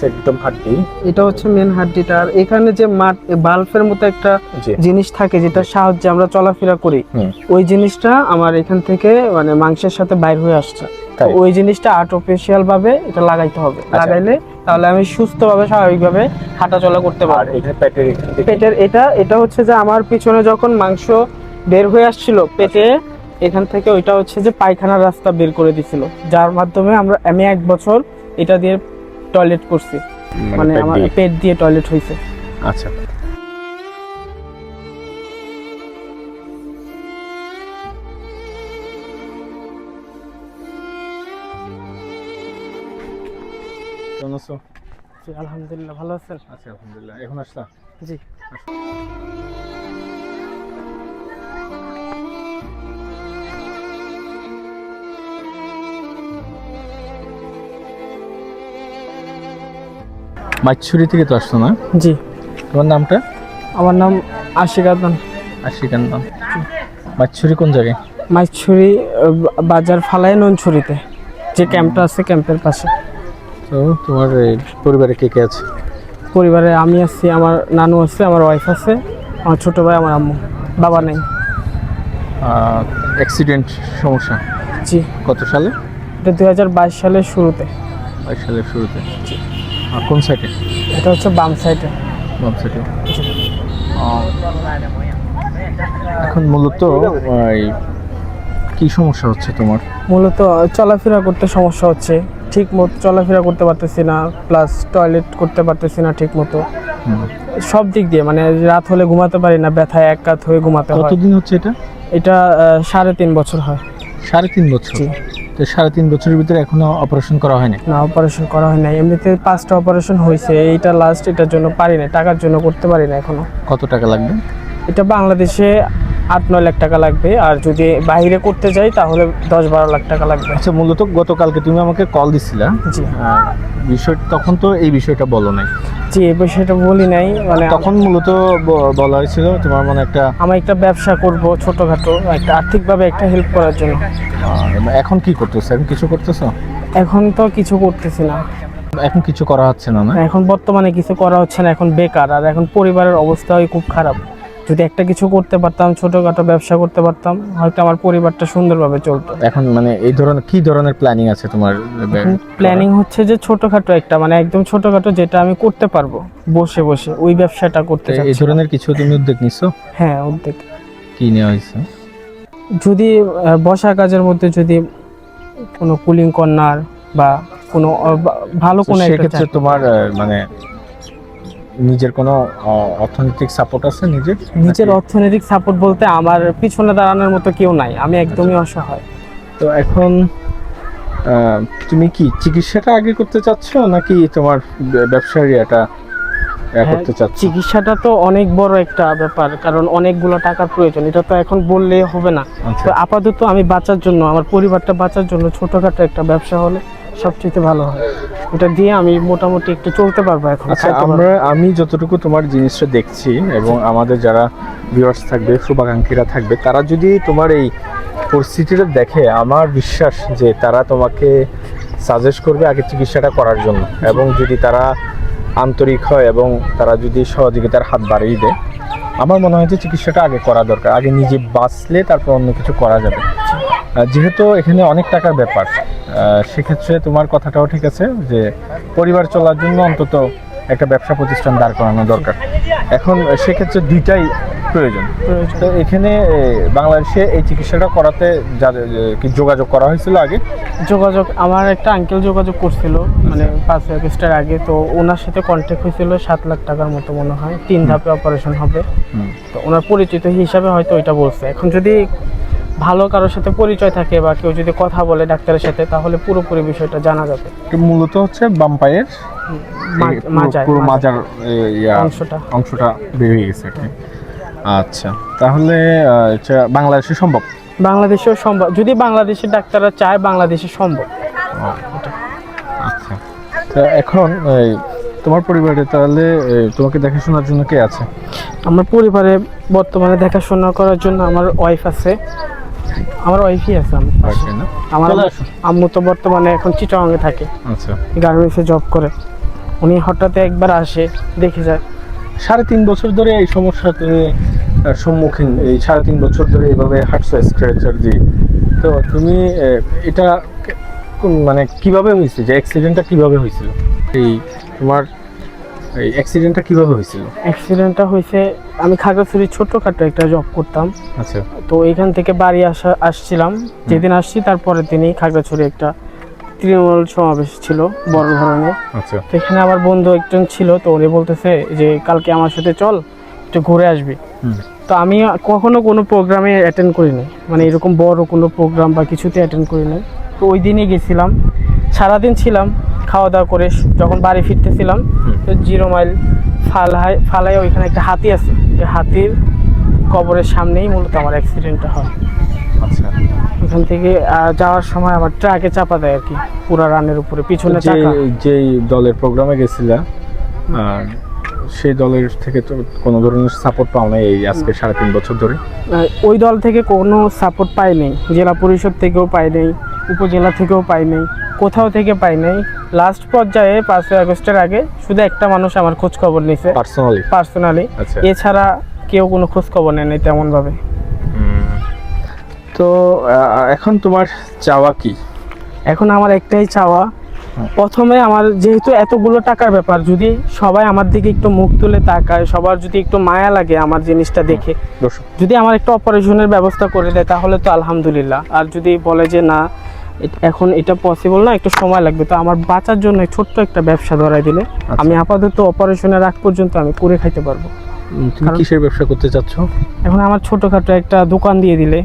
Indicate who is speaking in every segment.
Speaker 1: হচ্ছে একদম হাড্ডি।
Speaker 2: এটা হচ্ছে মেন হাড্ডিটা। আর এখানে যে মাঠ বাল্বের মতো একটা জিনিস থাকে যেটা সাহায্যে আমরা চলাফেরা করি ওই জিনিসটা আমার এখান থেকে মানে মাংসের সাথে বাইর হয়ে আসছে। ওই জিনিসটা আর্টিফিশিয়াল ভাবে এটা লাগাইতে হবে।
Speaker 1: আচ্ছা।
Speaker 2: লাগাইলে তাহলে আমি সুস্থভাবে স্বাভাবিকভাবে হাঁটা চলা করতে পারব।
Speaker 1: পেটের
Speaker 2: পেটের এটা এটা হচ্ছে যে আমার পিছনে যখন মাংস বের হয়ে আসছিল পেটে এখান থেকে ওইটা হচ্ছে যে পায়খানার রাস্তা বের করে দিছিল। যার মাধ্যমে আমরা আমি এক বছর এটা দিয়ে টয়লেট করছি। মানে আমার পেট দিয়ে টয়লেট হয়েছে
Speaker 1: আচ্ছা। কেমন আছো?
Speaker 2: আলহামদুলিল্লাহ ভালো আছেন?
Speaker 1: আচ্ছা আলহামদুলিল্লাহ। এখন আসলাম
Speaker 2: জি।
Speaker 1: মাইছুরি থেকে তো আসছো না?
Speaker 2: জি।
Speaker 1: তোমার নামটা?
Speaker 2: আমার নাম আশিক
Speaker 1: আশিকার নাম মাইছুরি কোন জায়গায়?
Speaker 2: মাইছড়ি বাজার ফালায় ননছড়িতে। যে ক্যাম্পটা আছে ক্যাম্পের পাশে।
Speaker 1: তো তোমার পরিবারে কে কে আছে?
Speaker 2: পরিবারে আমি আছি আমার নানু আছে আমার ওয়াইফ আছে আমার ছোট ভাই আমার আম্মু। বাবা নেই।
Speaker 1: অ্যাক্সিডেন্ট সমস্যা?
Speaker 2: জি।
Speaker 1: কত সালে?
Speaker 2: এটা দু হাজার বাইশ সালের শুরুতে।
Speaker 1: বাইশ সালের শুরুতে। আর কোন সাইডে
Speaker 2: এটা হচ্ছে বাম সাইডে
Speaker 1: বাম সাইডে এখন মূলত কি সমস্যা হচ্ছে তোমার?
Speaker 2: মূলত চলাফেরা করতে সমস্যা হচ্ছে। ঠিক মতো চলাফেরা করতে পারতেছি না প্লাস টয়লেট করতে পারতেছি না ঠিক মতো। সব দিক দিয়ে মানে রাত হলে ঘুমাতে পারি না ব্যথায় এক কাত হয়ে ঘুমাতে হয়।
Speaker 1: কতদিন হচ্ছে এটা?
Speaker 2: এটা সাড়ে তিন বছর হয়।
Speaker 1: সাড়ে তিন বছর। সাড়ে তিন বছরের ভিতরে এখনও অপারেশন করা হয়নি?
Speaker 2: না অপারেশন করা হয় নাই। এমনিতে পাঁচটা অপারেশন হয়েছে। এইটা লাস্ট এটার জন্য পারি না টাকার জন্য করতে পারি না এখনও।
Speaker 1: কত টাকা লাগবে?
Speaker 2: এটা বাংলাদেশে আট নয় লাখ টাকা লাগবে। আর যদি বাইরে করতে যাই তাহলে দশ বারো লাখ টাকা লাগবে।
Speaker 1: আচ্ছা মূলত গতকালকে তুমি আমাকে কল দিছিলা।
Speaker 2: জি।
Speaker 1: বিষয় তখন তো এই বিষয়টা বলো নাই।
Speaker 2: জি এই বিষয়টা বলি নাই মানে
Speaker 1: তখন মূলত বলা হয়েছিল তোমার মানে একটা
Speaker 2: আমি একটা ব্যবসা করব ছোটখাটো একটা আর্থিকভাবে একটা হেল্প করার জন্য।
Speaker 1: এখন কি করতেছো? এখন কিছু করতেছো?
Speaker 2: এখন তো কিছু করতেছি না।
Speaker 1: এখন কিছু করা হচ্ছে না না?
Speaker 2: এখন বর্তমানে কিছু করা হচ্ছে না এখন বেকার। আর এখন পরিবারের অবস্থাও খুব খারাপ। যদি একটা কিছু করতে পারতাম ছোটখাটো ব্যবসা করতে পারতাম হয়তো আমার পরিবারটা সুন্দরভাবে চলতো।
Speaker 1: এখন মানে এই ধরনের কি ধরনের প্ল্যানিং আছে তোমার
Speaker 2: প্ল্যানিং হচ্ছে যে ছোটখাটো একটা মানে একদম ছোটখাটো যেটা আমি করতে পারব বসে বসে ওই ব্যবসাটা করতে
Speaker 1: এই ধরনের কিছু তুমি উদ্যোগ নিছো?
Speaker 2: হ্যাঁ উদ্যোগ।
Speaker 1: কি নেওয়া হয়েছে?
Speaker 2: যদি বসা কাজের মধ্যে যদি কোনো কুলিং কর্নার বা কোনো ভালো কোনো একটা
Speaker 1: তোমার মানে নিজের কোনো অর্থনৈতিক সাপোর্ট আছে নিজের?
Speaker 2: নিজের অর্থনৈতিক সাপোর্ট বলতে আমার পিছনে দাঁড়ানোর মতো কেউ নাই। আমি একদমই অসহায়।
Speaker 1: তো এখন তুমি কি চিকিৎসাটা আগে করতে চাচ্ছ নাকি তোমার ব্যবসার এটা
Speaker 2: হ্যাঁ,
Speaker 1: করতে চাচ্ছ?
Speaker 2: চিকিৎসাটা তো অনেক বড় একটা ব্যাপার কারণ অনেকগুলো টাকার প্রয়োজন। এটা তো এখন বললে হবে না।
Speaker 1: আচ্ছা।
Speaker 2: তো আপাতত আমি বাঁচার জন্য আমার পরিবারটা বাঁচার জন্য ছোটখাটো একটা ব্যবসা হলে সবচেয়ে ভালো হয়। ওটা দিয়ে আমি মোটামুটি একটু চলতে পারব এখন
Speaker 1: আচ্ছা আমরা আমি যতটুকু তোমার জিনিসটা দেখছি এবং আমাদের যারা ভিউয়ার্স থাকবে শুভাকাঙ্ক্ষীরা থাকবে তারা যদি তোমার এই পরিস্থিতিটা দেখে আমার বিশ্বাস যে তারা তোমাকে সাজেস্ট করবে আগে চিকিৎসাটা করার জন্য। এবং যদি তারা আন্তরিক হয় এবং তারা যদি সহযোগিতার হাত বাড়িয়ে দেয় আমার মনে হয় যে চিকিৎসাটা আগে করা দরকার। আগে নিজে বাঁচলে তারপর অন্য কিছু করা যাবে। যেহেতু এখানে অনেক টাকার ব্যাপার সেক্ষেত্রে তোমার কথাটাও ঠিক আছে যে পরিবার চলার জন্য অন্তত একটা ব্যবসা প্রতিষ্ঠান দাঁড় করানো দরকার। এখন সেক্ষেত্রে দুইটাই প্রয়োজন। তো এখানে বাংলাদেশে এই চিকিৎসাটা করাতে যাদের কি যোগাযোগ করা হয়েছিল আগে?
Speaker 2: যোগাযোগ আমার একটা আঙ্কেল যোগাযোগ করছিল মানে পাঁচ আগস্টের আগে তো ওনার সাথে কন্ট্যাক্ট হয়েছিল সাত লাখ টাকার মতো মনে হয়। তিন ধাপে অপারেশন হবে। তো ওনার পরিচিত হিসাবে হয়তো ওইটা বলছে। এখন যদি ভালো কারোর সাথে পরিচয় থাকে বা কেউ যদি কথা বলে ডাক্তারের সাথে তাহলে পুরোপুরি বিষয়টা জানা যাবে।
Speaker 1: মূলত হচ্ছে বাম পায়ের পুরো- মাজার
Speaker 2: অংশটা।
Speaker 1: অংশটা বের হয়ে গেছে আচ্ছা তাহলে বাংলাদেশে সম্ভব?
Speaker 2: বাংলাদেশেও সম্ভব। যদি বাংলাদেশের ডাক্তাররা চায় বাংলাদেশে সম্ভব।
Speaker 1: আচ্ছা। তো এখন তোমার পরিবারে তাহলে তোমাকে দেখাশোনার জন্য কে আছে?
Speaker 2: আমার পরিবারে বর্তমানে দেখাশোনা করার জন্য আমার ওয়াইফ আছে। আমার ওয়াইফই আছে আমার
Speaker 1: না?
Speaker 2: আমার
Speaker 1: চলে
Speaker 2: আম্মু তো বর্তমানে এখন চিটাগাঙে থাকে।
Speaker 1: আচ্ছা।
Speaker 2: গার্মেন্টসে জব করে। উনি হঠাৎ একবার আসে দেখে যায়।
Speaker 1: সাড়ে তিন বছর ধরে এই সমস্যা তুমি সম্মুখীন এই সাড়ে তিন বছর ধরে এইভাবে হাঁটছো স্ক্র্যাচার দিয়ে। তো তুমি এটা মানে কীভাবে হয়েছে? যে অ্যাক্সিডেন্টটা কীভাবে হয়েছিল? এই তোমার এই অ্যাক্সিডেন্টটা কীভাবে হয়েছিল?
Speaker 2: অ্যাক্সিডেন্টটা হয়েছে আমি খাগড়াছড়ি ছোট্টখাটো একটা জব করতাম।
Speaker 1: আচ্ছা।
Speaker 2: তো এখান থেকে বাড়ি আসা আসছিলাম। যেদিন আসছি তারপরের দিনই খাগড়াছড়ি একটা তৃণমূল সমাবেশ ছিল বড় ধরনের।
Speaker 1: আচ্ছা।
Speaker 2: তো এখানে আমার বন্ধু একজন ছিল তো উনি বলতেছে যে কালকে আমার সাথে চল একটু ঘুরে আসবি। তো আমি কখনো কোনো প্রোগ্রামে অ্যাটেন্ড করিনি। মানে এরকম বড় কোনো প্রোগ্রাম বা কিছুতে অ্যাটেন্ড করিনি। তো ওই দিনই গেছিলাম। সারাদিন ছিলাম খাওয়া দাওয়া করে যখন বাড়ি ফিরতেছিলাম জিরো মাইল ফালহাই ফালাই ওইখানে একটা হাতি আছে। ওই হাতির কবরের সামনেই মূলত আমার অ্যাক্সিডেন্টটা হয়।
Speaker 1: আচ্ছা।
Speaker 2: ওখান থেকে যাওয়ার সময় আমার ট্রাকে চাপা দেয় আর কি পুরা রানের উপরে। পিছনে চাকা।
Speaker 1: যেই দলের প্রোগ্রামে গেছিলা আর সেই দলের থেকে তো কোনো ধরনের সাপোর্ট পাও নাই এই আজকে সাড়ে তিন বছর ধরে।
Speaker 2: ওই দল থেকে কোনো সাপোর্ট পাই নাই। জেলা পরিষদ থেকেও পাই নাই উপজেলা থেকেও পাই নাই। কোথাও থেকে পাই নাই। লাস্ট পর্যায়ে পাঁচই আগস্টের আগে শুধু একটা মানুষ আমার খোঁজ খবর নিছে।
Speaker 1: পার্সোনালি
Speaker 2: পার্সোনালি
Speaker 1: আচ্ছা।
Speaker 2: এছাড়া কেউ কোনো খোঁজ খবর নেয় নাই তেমনভাবে।
Speaker 1: তো এখন তোমার চাওয়া কি?
Speaker 2: এখন আমার একটাই চাওয়া প্রথমে আমার যেহেতু এতগুলো টাকার ব্যাপার যদি সবাই আমার দিকে একটু মুখ তুলে তাকায় সবার যদি একটু মায়া লাগে আমার জিনিসটা দেখে যদি আমার একটা অপারেশনের ব্যবস্থা করে দেয় তাহলে তো আলহামদুলিল্লাহ। আর যদি বলে যে না এখন এটা পসিবল না একটু সময় লাগবে। তো আমার বাঁচার জন্য ছোট্ট একটা ব্যবসা ধরাই দিলে আমি আপাতত অপারেশনের আগ পর্যন্ত আমি করে খাইতে পারব।
Speaker 1: কিসের ব্যবসা করতে চাচ্ছ?
Speaker 2: এখন আমার ছোটোখাটো একটা দোকান দিয়ে দিলে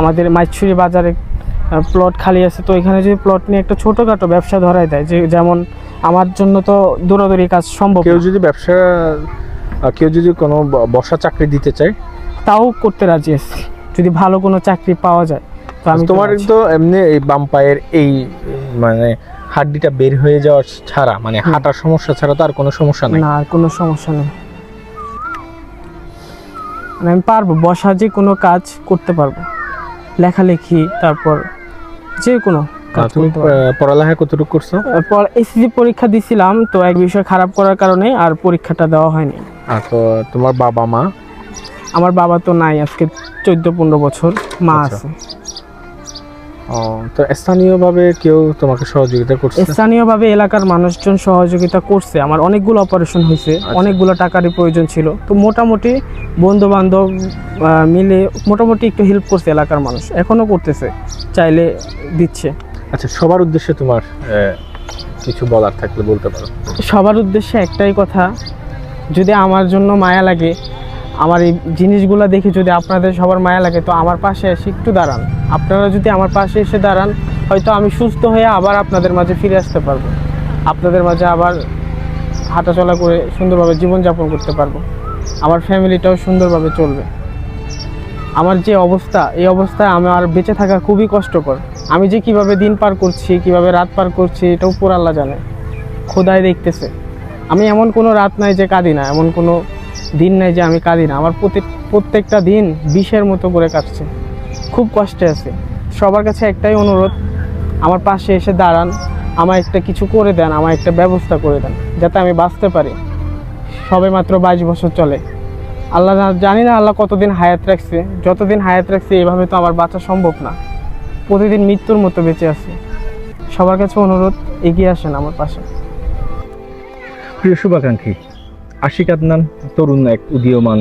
Speaker 2: আমাদের মাইছুরি বাজারে প্লট খালি আছে। তো এখানে যদি প্লট নিয়ে একটা ছোটোখাটো ব্যবসা ধরাই দেয় যে যেমন আমার জন্য তো দৌড়াদৌড়ি কাজ সম্ভব
Speaker 1: কেউ যদি ব্যবসা কেউ যদি কোনো বসা চাকরি দিতে চায়?
Speaker 2: তাও করতে রাজি আছি। যদি ভালো কোনো চাকরি পাওয়া যায়।
Speaker 1: তোমার তো এমনি এই বাম পায়ের এই মানে হাড্ডিটা বের হয়ে যাওয়ার ছাড়া মানে হাঁটার সমস্যা ছাড়া তো আর কোনো সমস্যা নাই?
Speaker 2: না আর কোনো সমস্যা নেই। মানে আমি পারব বসা যে কোনো কাজ করতে পারব। লেখালেখি তারপর যে কোনো
Speaker 1: তুমি পড়ালেখা কতটুকু করছ?
Speaker 2: পর এসএসসি পরীক্ষা দিছিলাম তো এক বিষয় খারাপ করার কারণে আর পরীক্ষাটা দেওয়া হয়নি।
Speaker 1: আর তো তোমার বাবা মা?
Speaker 2: আমার বাবা তো নাই আজকে চোদ্দ পনেরো বছর মা
Speaker 1: আচ্ছা।
Speaker 2: আছে।
Speaker 1: ও, তো স্থানীয়ভাবে কেউ তোমাকে সহযোগিতা করছে?
Speaker 2: স্থানীয়ভাবে এলাকার মানুষজন সহযোগিতা করছে। আমার অনেকগুলো অপারেশন হয়েছে
Speaker 1: আচ্ছা।
Speaker 2: অনেকগুলো টাকারই প্রয়োজন ছিল। তো মোটামুটি বন্ধু বান্ধব মিলে মোটামুটি একটু হেল্প করছে এলাকার মানুষ। এখনও করতেছে চাইলে দিচ্ছে।
Speaker 1: আচ্ছা সবার উদ্দেশ্যে তোমার কিছু বলার থাকলে বলতে পারো।
Speaker 2: সবার উদ্দেশ্যে একটাই কথা যদি আমার জন্য মায়া লাগে আমার এই জিনিসগুলো দেখে যদি আপনাদের সবার মায়া লাগে, তো আমার পাশে এসে একটু দাঁড়ান। আপনারা যদি আমার পাশে এসে দাঁড়ান, হয়তো আমি সুস্থ হয়ে আবার আপনাদের মাঝে ফিরে আসতে পারব। আপনাদের মাঝে আবার হাঁটাচলা করে সুন্দরভাবে জীবনযাপন করতে পারব। আমার ফ্যামিলিটাও সুন্দরভাবে চলবে। আমার যে অবস্থা, এই অবস্থায় আমার বেঁচে থাকা খুবই কষ্টকর। আমি যে কীভাবে দিন পার করছি, কীভাবে রাত পার করছি, এটাও উপর আল্লাহ জানে। খোদায় দেখতেছে। আমি এমন কোনো রাত নাই যে কাঁদি না, এমন কোনো দিন নাই যে আমি কাঁদি না। আমার প্রতি প্রত্যেকটা দিন বিষের মতো করে কাটছে। খুব কষ্টে আছে। সবার কাছে একটাই অনুরোধ, আমার পাশে এসে দাঁড়ান আমার একটা কিছু করে দেন আমার একটা ব্যবস্থা করে দেন, যাতে আমি বাঁচতে পারি। সবে মাত্র বাইশ বছর চলে। আল্লাহ জানি না আল্লাহ কতদিন হায়াত রাখছে। যতদিন হায়াত রাখছে, এভাবে তো আমার বাঁচা সম্ভব না। প্রতিদিন মৃত্যুর মতো বেঁচে আছে। সবার কাছে অনুরোধ, এগিয়ে আসেন আমার পাশে।
Speaker 1: প্রিয় শুভাকাঙ্ক্ষী আশিক আদনান, তরুণ এক উদীয়মান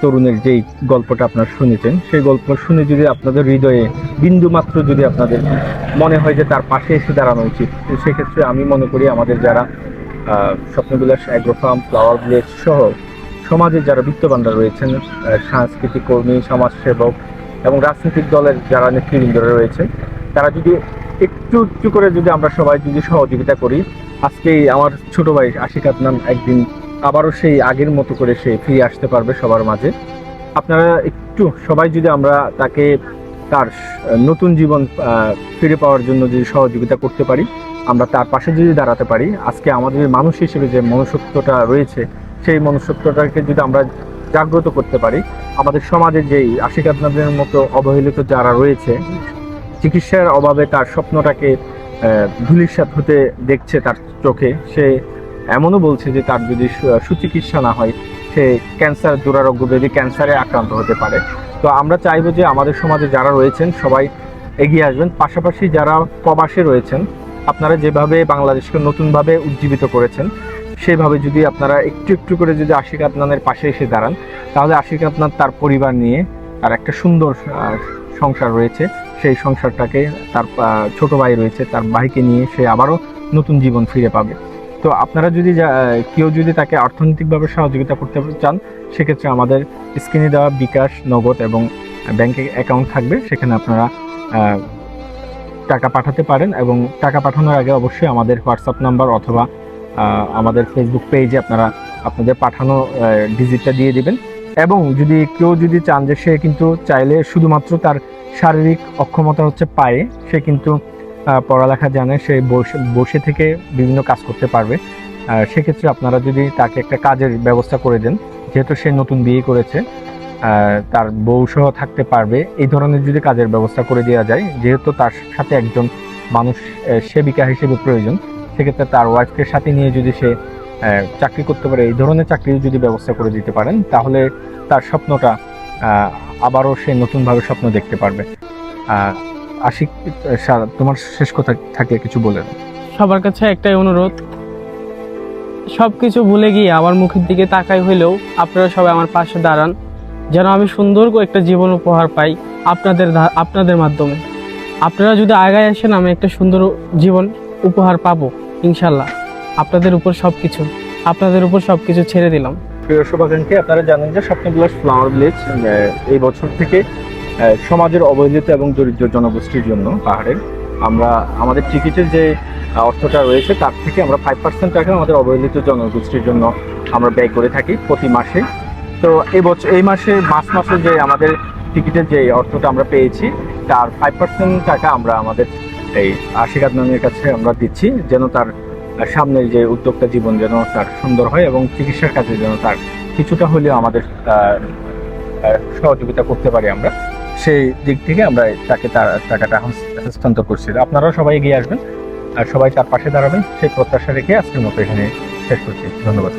Speaker 1: তরুণের যেই গল্পটা আপনারা শুনেছেন, সেই গল্প শুনে যদি আপনাদের হৃদয়ে বিন্দু মাত্র যদি আপনাদের মনে হয় যে তার পাশে এসে দাঁড়ানো উচিত সেক্ষেত্রে আমি মনে করি আমাদের যারা Swapnobilash agro farm flower village সহ সমাজের যারা বিত্তবানরা রয়েছেন সাংস্কৃতিক কর্মী, সমাজসেবক এবং রাজনৈতিক দলের যারা নেতৃবৃন্দরা রয়েছে তারা যদি একটু একটু করে যদি আমরা সবাই যদি সহযোগিতা করি, আজকে আমার ছোট ভাই আশিক আদনান একদিন আবারও সেই আগের মতো করে সে ফিরে আসতে পারবে সবার মাঝে। আপনারা একটু সবাই যদি আমরা তাকে তার নতুন জীবন ফিরে পাওয়ার জন্য যদি সহযোগিতা করতে পারি, আমরা তার পাশে যদি দাঁড়াতে পারি, আজকে আমাদের মানুষ হিসেবে যে মনুষ্যত্বটা রয়েছে, সেই মনুষ্যত্বটাকে যদি আমরা জাগ্রত করতে পারি, আমাদের সমাজে যেই আশিক আদনানের মতো অবহেলিত যারা রয়েছে, চিকিৎসার অভাবে তার স্বপ্নটাকে ধূলিসাৎ হতে দেখছে তার চোখে, সে এমনও বলছে যে তার যদি সুচিকিৎসা না হয়, সে ক্যান্সার, দুরারোগ্য ব্যাধি ক্যান্সারে আক্রান্ত হতে পারে। তো আমরা চাইব যে আমাদের সমাজে যারা রয়েছেন, সবাই এগিয়ে আসবেন। পাশাপাশি যারা প্রবাসে রয়েছেন, আপনারা যেভাবে বাংলাদেশকে নতুনভাবে উজ্জীবিত করেছেন, সেভাবে যদি আপনারা একটু একটু করে যদি আশিক আদনানের পাশে এসে দাঁড়ান, তাহলে আশিক আদনান তার পরিবার নিয়ে তার একটা সুন্দর সংসার রয়েছে। সেই সংসারটাকে তার ছোট ভাই রয়েছে, তার ভাইকে নিয়ে সে আবারও নতুন জীবন ফিরে পাবে। তো আপনারা যদি কেউ যদি তাকে অর্থনৈতিকভাবে সহযোগিতা করতে চান, সেক্ষেত্রে আমাদের স্ক্রিনে দেওয়া বিকাশ নগদ এবং ব্যাংকে অ্যাকাউন্ট থাকবে। সেখানে আপনারা টাকা পাঠাতে পারেন এবং টাকা পাঠানোর আগে অবশ্যই আমাদের হোয়াটসঅ্যাপ নাম্বার অথবা আমাদের ফেসবুক পেজে আপনারা আপনাদের পাঠানো ডিজিটটা দিয়ে দিবেন। এবং যদি কেউ যদি চান যে সে কিন্তু চাইলে শুধুমাত্র তার শারীরিক অক্ষমতা হচ্ছে পায়ে, সে কিন্তু পড়ালেখা জানে সে বসে থেকে বিভিন্ন কাজ করতে পারবে। আহ, সেক্ষেত্রে আপনারা যদি তাকে একটা কাজের ব্যবস্থা করে দেন যেহেতু সে নতুন বিয়ে করেছে তার বউ সহ থাকতে পারবে এই ধরনের যদি কাজের ব্যবস্থা করে দেওয়া যায় যেহেতু তার সাথে একজন মানুষ সেবিকা হিসেবে প্রয়োজন সেক্ষেত্রে তার ওয়াইফকে সাথে নিয়ে যদি সে চাকরি করতে পারে এই ধরনের চাকরির যদি ব্যবস্থা করে দিতে পারেন তাহলে তার স্বপ্নটা আবারও সে নতুনভাবে স্বপ্ন দেখতে পারবে। আশিক তোমার শেষ কথা থাকলে কিছু বলে
Speaker 2: সবার কাছে একটাই অনুরোধ সব কিছু ভুলে গিয়ে আমার মুখের দিকে তাকাই হইলেও আপনারা সবাই আমার পাশে দাঁড়ান যেন আমি সুন্দর একটা জীবন উপহার পাই আপনাদের আপনাদের মাধ্যমে। আপনারা যদি আগায় আসেন আমি একটা সুন্দর জীবন উপহার পাবো ইনশাল্লাহ। আপনাদের উপর সব কিছু আপনাদের উপর সব কিছু ছেড়ে দিলাম।
Speaker 1: প্রিয় শুভাকাঙ্ক্ষী আপনারা জানেন যে স্বপ্নবিলাস ফ্লাওয়ার ভিলেজ এই বছর থেকে সমাজের অবহেলিত এবং দরিদ্র জনগোষ্ঠীর জন্য পাহাড়ের। আমরা, আমাদের টিকিটের যে অর্থটা রয়েছে, তার থেকে আমরা ফাইভ পার্সেন্ট টাকা আমাদের অবহেলিত জনগোষ্ঠীর জন্য আমরা ব্যয় করে থাকি প্রতি মাসে। তো এই বছর এই মাসে মাস মাসে যে আমাদের টিকিটের যে অর্থটা আমরা পেয়েছি, তার ফাইভ পার্সেন্ট টাকা আমরা আমাদের এই আশীর্বাদ নামের কাছে আমরা দিচ্ছি, যেন তার সামনের যে উদ্যোক্তা জীবন যেন তার সুন্দর হয় এবং চিকিৎসার কাজে যেন তার কিছুটা হলেও আমাদের সহযোগিতা করতে পারি আমরা। সেই দিক থেকে আমরা তাকে তার টাকাটা হস- হস্তান্তর করছি। আপনারাও সবাই এগিয়ে আসবেন আর সবাই তার পাশে দাঁড়াবেন। সেই প্রত্যাশা রেখে আজকের মতো এখানে শেষ করছি। ধন্যবাদ।